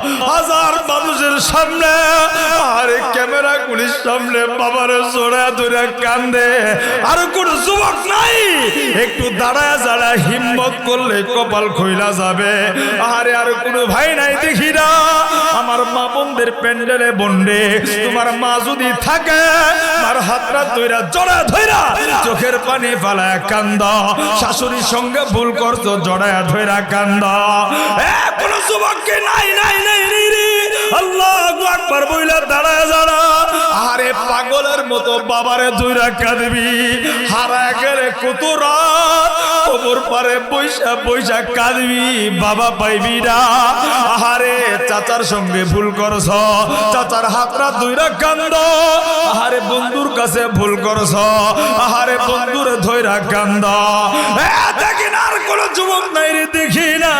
হাজার মানুষের সামনে, আরে ক্যামেরা গুলির সামনে বাবার জোড়া ধরে কান্দে। আর কোন যুবক নাই, একটু দাঁড়ায় যারা হিম্মত করলে কপাল খইলা যাবে। আরে আর কোনো ভাই নাই দেখি না, আমার মা বোনদের প্যান্ডেলে বন্ডে। তোমার মা যদি থাকে আমার হাতরা ধইরা, জড়া ধইরা চোখের পানি ফালায় কান্দ। শাশুড়ির সঙ্গে ভুল করছ জড়ায় ধইরা কান্দ। এ, কোন যুবককে নাই নাই নাই? আল্লাহ আরে পাগলের মতো বাবারে কাঁদবি বৈশা বৈশা কাঁদবি। বাবা পাইবি না। চাচার সঙ্গে ভুল করছ। চাচার হাতরা দুইরা কান্দ। আহারে, বন্ধুর কাছে ভুল করছ। আহারে, বন্ধুর ধৈরা কান্দ। দেখি না, আর কোন যুবক নাই রে, দেখি না।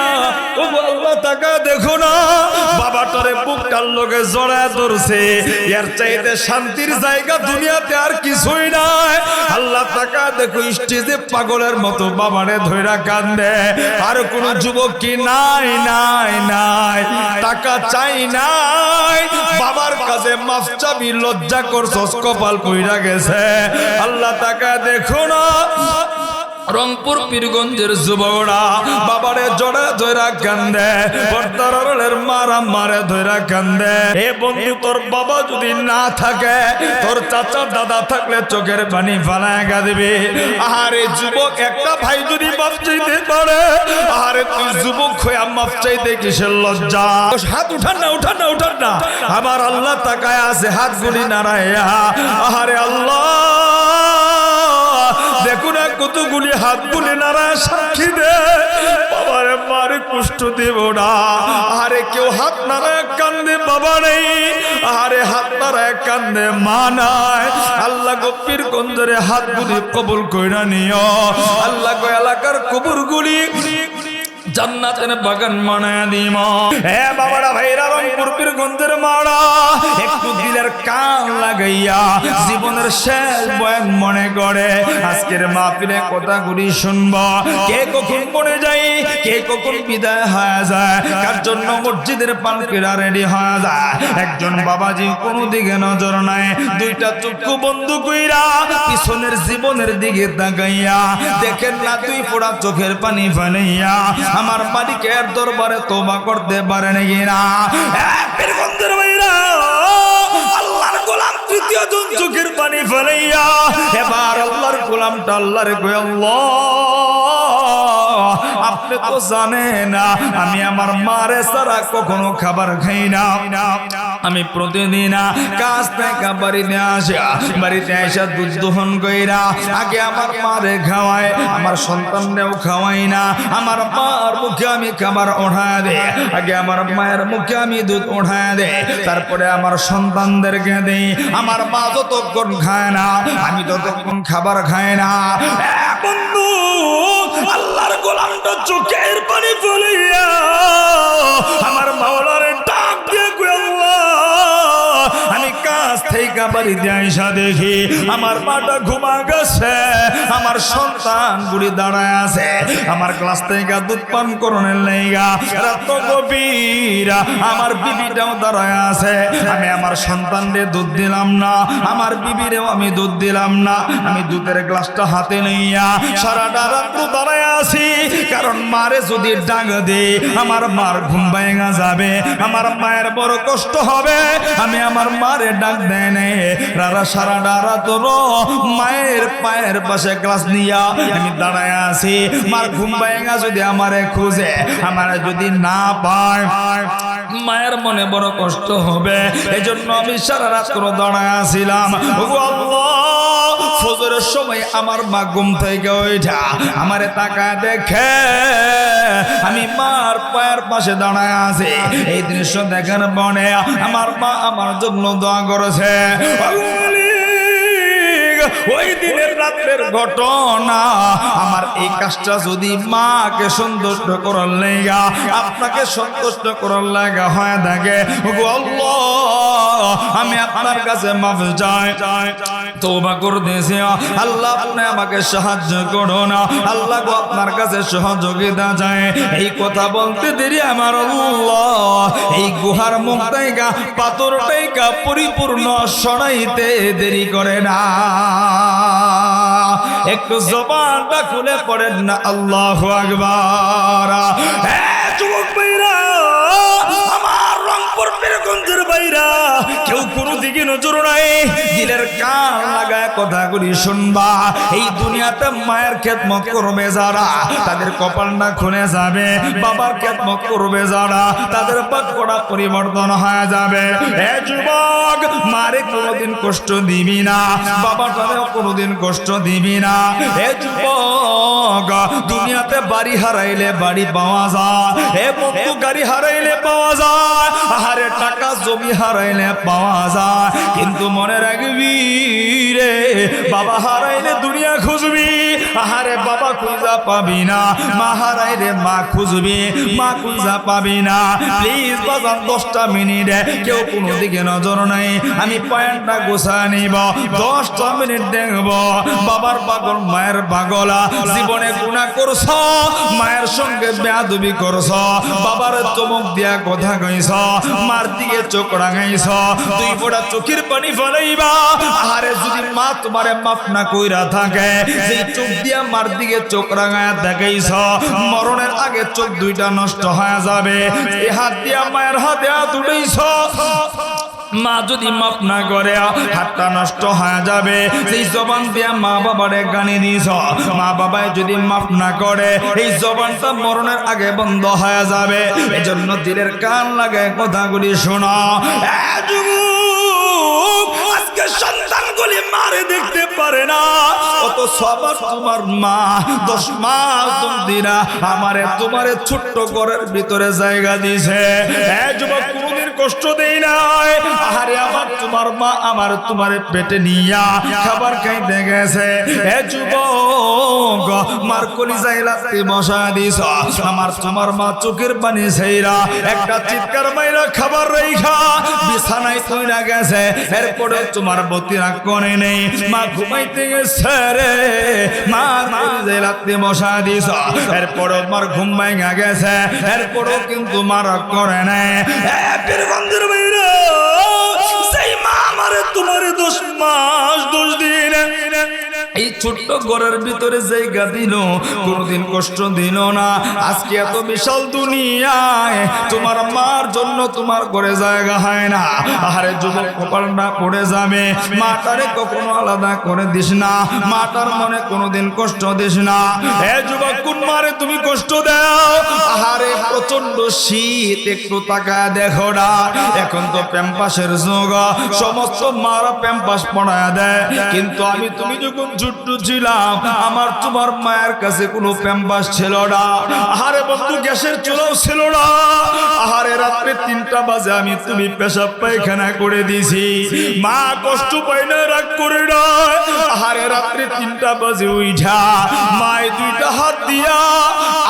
দেখো না। বাবাটারে বুকটার লোকে জড়ায় ধরছে। এর চাইতে শান্তির জায়গা দুনিয়াতে আর কিছুই নাই। আল্লাহ টাকা দেখো, স্টেজে পাগলের মতো বাবারে ধৈরা কান্দে। আর কোন যুবক কি নাই নাই নাই, টাকা চাই নাই। বাবার কাছে মাফ চাবি, লজ্জা করছস, কপাল কইরা গেছে। আল্লাহ টাকা দেখো না। রংপুর পীরগঞ্জের যুবকরা বাবারে জড়া ধৈরা কান্দে বর্তারের মারা মারে ধৈরা কান্দে। এ বন্ধু, তোর বাবা যদি না থাকে, তোর চাচা দাদা থাকলে চোখের পানি ফালায় গাদিবি আহারে যুবক, একটা ভাই যদি মাপ চাইতে পারে, আহারে তুই যুবক হয়ে মাপ চাইতে কিসের লজ্জা? হাত উঠান না উঠান না উঠান না। আমার আল্লাহ তাকায় আছে হাত গুলি নারায়া আহারে আল্লাহ। কতগুলি হাত বলে নারায় সাক্ষী দে। বাবার মারে কুষ্ঠ দেব না। আরে কেউ হাত নারায় কান্দে বাবা নেই। আরে হাত নারায় কান্দে মা নাই। আল্লাহ গপ্পির কন্দরে হাত গুলি কবুল কইরা নিও। আল্লাহ গো এলাকার কবুর গুলি জান্নাতের বাগান মানায় দিম। হে বাবারা ভাইরা, রংপুর পীরগঞ্জের মারা একটু দিলের কান লাগাইয়া জীবনের শেষ বয়ান মনে করে। আজকের শুনব। কে কখন যাই কে কখন বিদায় হয়ে যায়, কার জন্য মসজিদের রেডি হয়ে যায়। একজন বাবাজি কোনো দিকে নজর নাই, দুইটা চক্ষু বন্ধ কইরা পিছনের জীবনের দিকে তাকাইয়া দেখেন না তুই পোড়া চোখের পানি ফেলাইয়া। আমার মালিকের দরবারে তোবা করতে পারে না? ভাইরা, আল্লাহর গোলাম তৃতীয় চোখের পানি ফেলাইয়া এবার আল্লাহর গোলামটা আল্লাহরে কই আল্লাহ। আপনি তো জানেন আমি আমার মারে ছাড়া কখনো খাবার খাই না। আমি প্রতিদিন কাজ থেকে বাড়িতে আসে, বাড়িতে এসে দুধ দহন কইরা আগে আমার মারে খাওয়াই, আমার সন্তানরেও খাওয়াই না। আমার মার মুখে আমি খাবার ওঠায় দে। আগে আমার মায়ের মুখে আমি দুধ ওঠায় দে। তারপরে আমার সন্তানদেরকে দেই। আমার মা যতক্ষণ খায় না, আমি ততক্ষণ খাবার খায় না। বন্ধু! থেকে বাড়িতে দেখি আমার মাটা ঘুমা গেছে, আমার সন্তান গুলি দাঁড়ায় আছে, আমার ক্লাস থেকে দুধ পান করণের লেগা রাত গভীর, আমার বিবিটাও দাঁড়ায় আছে, আমি আমার দুধ দিলাম না, আমার বিবিরেও আমি দুধ দিলাম না, আমি দুধের গ্লাসটা হাতে লইয়া সারাটা রাত্র দাঁড়ায় আছি, কারণ মারে যদি ডাক দে, আমার মার ঘুম ভেঙা যাবে, আমার মায়ের বড় কষ্ট হবে, আমি আমার মারে ডাক দেয় নে সারা ডারা তোর। মায়ের পায়ের পাশে গ্লাস নিয়া আমি দাঁড়ায় আছি। মার ঘুম ভাইঙ্গা যদি আমারে খুঁজে, আমার যদি না পায়, মায়ের মনে বড় কষ্ট হবে। এজন্য জন্য আমি সারা রাত করে দাঁড়ায় আসিলাম আল্লাহ। ফজরের সময় আমার মা ঘুম থেকে ওইটা আমারে টাকা দেখে, আমি মার পায়ের পাশে দাঁড়ায় আছি। এই দৃশ্য দেখার মনে আমার মা আমার জন্য দোয়া করেছে। ওই দিনের রাতের ঘটনা। আমার এই কাজটা যদি মাকে সন্তুষ্ট করার লেগা, আপনাকে সন্তুষ্ট করার লাগা হয় থাকে আমি আপনার কাছে মাফ চাই। তোবা করতেছি। আল্লাহ, আপনি আমাকে সাহায্য করো না আল্লাহ গো, আপনার কাছে সহযোগিতা চাই। এই কথা বলতে দেরি আমার এই গুহার মুখ টাইকা পাথর টাইকা পরিপূর্ণ সরাইতে দেরি করে না। একটু জবানটা খুলে পড়েন না আল্লাহ আকবার। ভাইরা আমার রংপুর বীরগঞ্জের বাইরা কেউ দিকে নজর নাই। দিলের কান লাগায় কথাগুলি শুনবা। এই দুনিয়াতে মায়ের খেদমত করবে যারা, তাদের কপালটা খুলে যাবে। বাবার খেদমত করবে যারা, তাদের বাক্যটা পরিবর্তন হয়ে যাবে। এ যুবক, মারে কোনোদিন কষ্ট দিবি না। বাবাটারেও কোনোদিন কষ্ট দিবি না। এ যুবক, দুনিয়াতে বাড়ি হারাইলে বাড়ি পাওয়া যায়। এ বন্ধু গাড়ি হারাইলে পাওয়া যায়। আহারে টাকা জমি হারাইলে পাওয়া যায়। কিন্তু মনে রাখবি রে, বাবা হারাইলে দুনিয়া খুঁজবি। আহারে বাবা, খুঁজা পাবি না। মা হারাইলে মা খুঁজবি, মা খুঁজা পাবি না। প্লিজ বাজান, দশটা মিনিট কেউ কোনো দিকে নজর নাই। আমি পয়েন্টটা গোছা নিব, দশটা মিনিট দেখব। বাবার পাগল, মায়ের পাগলা, জীবনে গুণা করছ, মায়ের সঙ্গে বেয়াদবি করছ, বাবার চমক দিয়া কথা কইছ, মার দিকে চোখ রাঙাইছ চোখের পানি ফলাইবা। আরে যদি মা তোমারে মাফ না কইরা থাকে সেই চোখ দিয়া মার দিকে চোখ রাঙায় দেখাইছ, মরণের আগে চোখ দুইটা নষ্ট হয়ে যাবে। হাত দিয়া মায়ের হাতে হাত মা যদি মাফ না করে, হাতটা নষ্ট হয়ে যাবে। সেই জবান দিয়া মা বাবারে গানি দিস মা বাবাই যদি মাফ না করে, এই জবানটা মরণের আগে বন্ধ হয়ে যাবে। এজন্য দিলের কান লাগে কথাগুলি শোনা। আজকে সন্তানগুলি মারে দেখতে পারে না। সবার তোমার মা, দশ আমারে তোমারে ছোট্ট ঘরের ভিতরে জায়গা দিছে। আমার মা পেটে নিয়া খাবার খাইতে গেছে। এ যুবক বসা দিস আমার তোমার মা চোখের পানি সেইরা একটা চিৎকার মাইরা খাবার বিছানায় তৈরা গেছে। এরপরে তোমার বতি রাগ করে নেই। মা ঘুমাইতে গেছে রে। মা কলি যাইলাতে বসা দিস। এরপরে মার ঘুম ভাঙা গেছে। এরপরেও কিন্তু মা রাগ করে নেই বীরগঞ্জের বাইরে সেই মা আমারে তোমার দোষ মাস দোষ দিন এই ছোট্ট ঘরের ভিতরে জায়গা দিল। কোনোদিন কষ্ট দিল না। আজকে এত বিশাল দুনিয়ায় তোমার মার জন্য তোমার ঘরে জায়গা হয় না। আরে যুবক কপালটা পড়ে যাবে। মাটারে কখনো আলাদা করে দিস না। মাটার মনে কোনোদিন কষ্ট দিস না। এ যুবক, কোন মারে তুমি কষ্ট দাও? আহারে প্রচণ্ড শীত, একটু তাকায় দেখো না। এখন তো প্যাম্পাসের যোগ। সমস্ত মারা প্যাম্পাস পড়ায় দেয়। কিন্তু আমি তুমি যখন ছোট্ট ছিলাম, আমার তোমার মায়ের কাছে কোনো প্যাম্পাস ছিল না। আহারে বন্ধু, গ্যাসের চুলাও ছিল না। আহারে রাত্রে তিনটা বাজে আমি তুমি পেশাব পায়খানা করে দিছি মা কষ্ট পাই না, রাগ করে না। আহারে রাত্রে তিনটা বাজে উইঠা, মায় দুইটা হাত দিয়া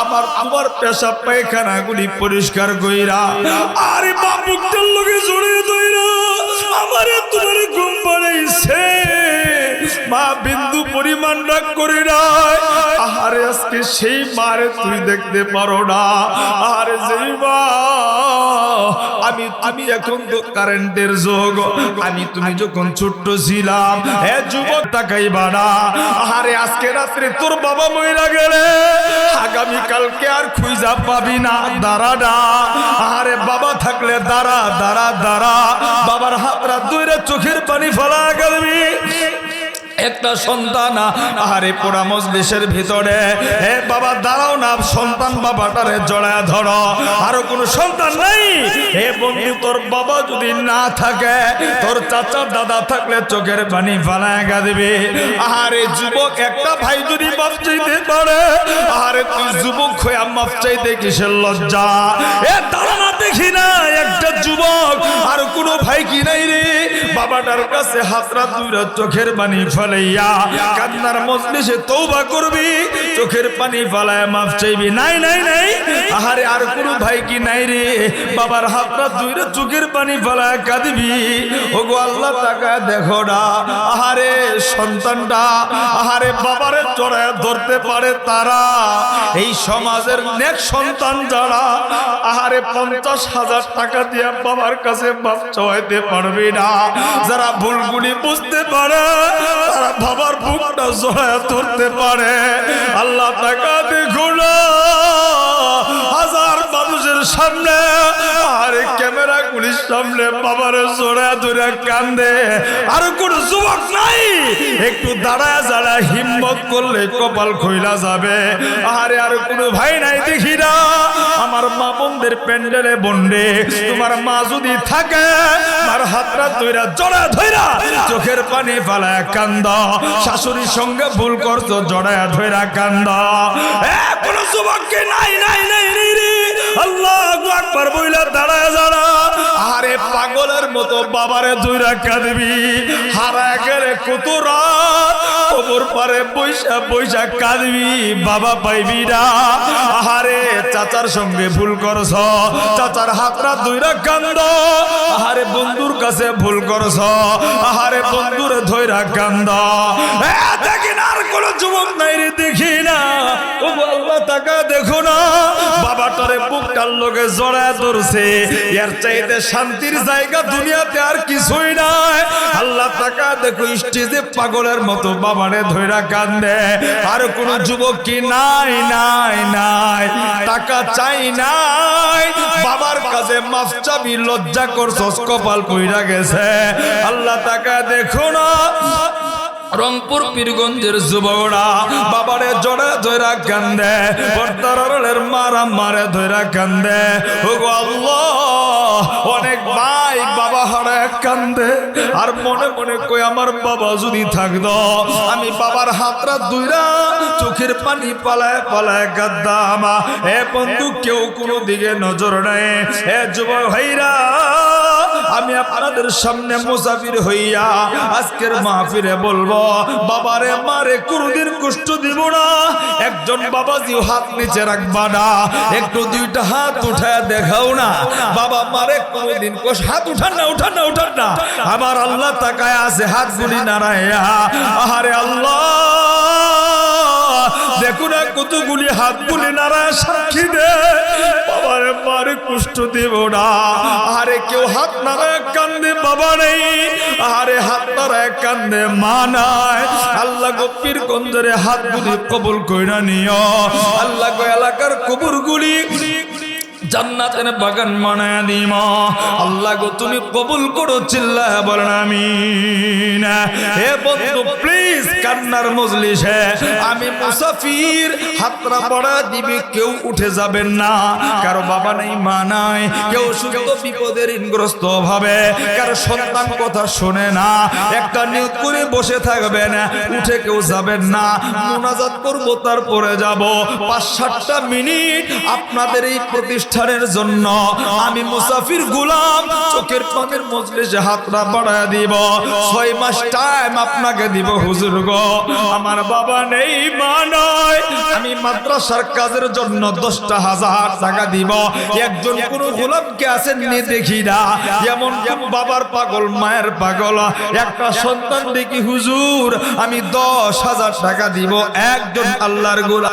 আমার আমার পেশাব পায়খানা গুলি পরিষ্কার কইরা, আরে বাবুকটার লগে জড়িয়ে দইরা আমারে তোমার ঘুম পাড়াইছে। মা রাগ করে আহারে, আজকে সেই মারে তুই দেখতে পারো না। আরে যেই আমি আমি এখন তো কারেন্টের যোগ। আমি তুমি যখন ছোট্ট ছিলাম, হে যুবক আরে আজকে রাত্রে তোর বাবা মহিলা গেলে, আগামী কালকে আর খুঁজা পাবি না। দাঁড়াডা আরে বাবা থাকলে দাঁড়া দাঁড়া দাঁড়া। বাবার হাতরা দুইরে চোখের পানি ফেলা গেলবি। একটা সন্তান, আহারে পোড়া মজলিসের ভিতরে। হে বাবা, দাঁড়াও না, সন্তান বাবাটারে জড়ায় ধরো। আরও কোনো সন্তান নাই? হে বন্ধু, তোর বাবা যদি না থাকে, তোর চাচা দাদা থাকলে চোখের পানি ফালায় গা দিবি আহারে যুবক, একটা ভাই যদি মাপ চাইতে পারে, আহারে তুই যুবক হয়ে মাপ চাইতে কিসের লজ্জা? এ দাঁড়ানা দেখি না একটা যুবক, আর কোনো ভাই কি নাই রে? বাবাটার কাছে হাতরা দুইরা চোখের পানি ফলাইয়া কান্নার মজলিসে তৌবা করবি, চোখের পানি ফলায় মাফ চাইবি। নাই নাই নাই, আহারে আর কোনো ভাই কি নাই রে? বাবার হাতরা দুইরা চোখের পানি ফলায় কাঁদবি। ওগো আল্লাহ টাকা দেখো না। আহারে সন্তানটা, আহারে বাবারে চড়ায় ধরতে পারে তারা। এই সমাজের নেক সন্তান যারা, আহারে পঞ্চাশ হাজার টাকা দিয়ে বাবার কাছে চাইতে পারবে না। যারা ভুলগুলি বুঝতে পারে, তারা বাবার বুকটা জড়ায় ধরতে পারে। আল্লাহ টাকা দেখুন হাজার মানুষের সামনে আরে ক্যামেরা গুলির সামনে বাবার জোড়া ধরে কান্দে। আর কোন যুবক নাই। একটু দাঁড়ায় যারা হিম্মত করলে কপাল খইলা যাবে। আরে আর কোনো ভাই নাই দেখি না। আমার মা বোনদের প্যান্ডেলে বন্ডে। তোমার মা যদি থাকে আমার হাতটা ধইরা জড়া ধইরা, চোখের পানি ফালায় কান্দ। শাশুড়ির সঙ্গে ভুল করছ, জড়ায় ধইরা কান্দ। কোনো যুবককে নাই নাই নাই আল্লাহ আকবার বইলা দাঁড়ায় যারা আরে পাগলের মতো বাবারে ধইরা কাঁদবি হারা গেলে কত রাত কবর পারে বৈশা বৈশা কাঁদবি। বাবা পাইবি না। আহারে, চাচার সঙ্গে ভুল করছ। চাচার হাতরা দুইরা কান্দ। আহারে, বন্ধুর কাছে ভুল করছ। আহারে, বন্ধুরে ধইরা কান্দ। কোন যুবক নাই রে, দেখি না। দেখো না। বুকটার লোকে জড়ায় ধরছে। এর চাইতে শান্তির জায়গা দুনিয়াতে আর কিছুই নাই। আল্লাহ দেখো, স্টেজে পাগলের মতো বাবারে ধইরা কান্দে। আর কোন যুবক কি নাই নাই নাই। টাকা চাই নাই। বাবার কাছে মাফ চাবি, লজ্জা করছস, কপাল কইরা গেছে। আল্লাহ টাকা দেখো না। রংপুর পীরগঞ্জের যুবকরা, বাবারে জড়ে ধৈরা কান্দে বর্তারের মারা মারে ধৈরা কান্দে। অনেক ভাই বাবা হারে কান্দে। আর মনে মনে কই আমার বাবা যদি থাকতো, আমি বাবার হাতরা দুইরা চোখের পানি পালায় পালায় গাদ্দামা এ বন্ধু কেউ কোনো দিকে নজর নেই। এ যুবক ভাইরা আমি আপনাদের সামনে মুসাফির হইয়া আজকের মাহফিলে বলব, বাবারে, মারে, কোনদিন কষ্ট দিব না। একজন বাবাজি হাত নিচে রাখবা না, একটু দুইটা হাত উঠায় দেখাও না। বাবা, মারে, কোনদিন হাত উঠান না উঠান না উঠান না। আমার আল্লাহ তাকায় আছে হাত গুলি নারায়া আহারে আল্লাহ! কতগুলি হাত গুলি নারায় সাক্ষী দে। বাবারে মারে কষ্ট দেব না। আরে কেউ হাত নারায় কান্দে বাবা নেই। আরে হাত নারায় কান্দে মা নাই। আল্লাহ গো পীর গঞ্জরে হাত গুলি কবুল কইরা নিও। আল্লাহ গো এলাকার কবুর গুলি জান্নাতের বাগান মানায় দিম। আল্লাহ গো তুমি কবুল করো চিল্লা বলেন আমিন। হে বন্ধু প্লিজ কান্নার মজলিসে আমি মুসাফির হাতরা পড়া দিবি কেউ উঠে যাবেন না। কারও বাবা নাই মা নাই কেউ সুস্থ বিপদের ঋণগ্রস্ত ভাবে। কারও সন্তান কথা শোনে না। একটা নিয়োগ করে বসে থাকবেন উঠে কেউ যাবেন না। মোনাজাত করব তারপরে যাব। পাঁচ সাতটা মিনিট আপনাদের এই প্রতিষ্ঠানের জন্য আমি মুসাফির গুলাম চোখের পানের মজলিসে হাতটা বাড়ায় দিব। ছয় মাস টাইম আপনাকে দিব হুজুর গো আমার বাবা নেই মা নয়। আমি মাদ্রাসার কাজের জন্য দশটা হাজার টাকা দিব। একজন কোন গোলামকে আছেন নিয়ে দেখি না। যেমন বাবার পাগল, মায়ের পাগল। একটা সন্তান দেখি, হুজুর, আমি দশ হাজার টাকা দিব। একজন আল্লাহর গোলাম।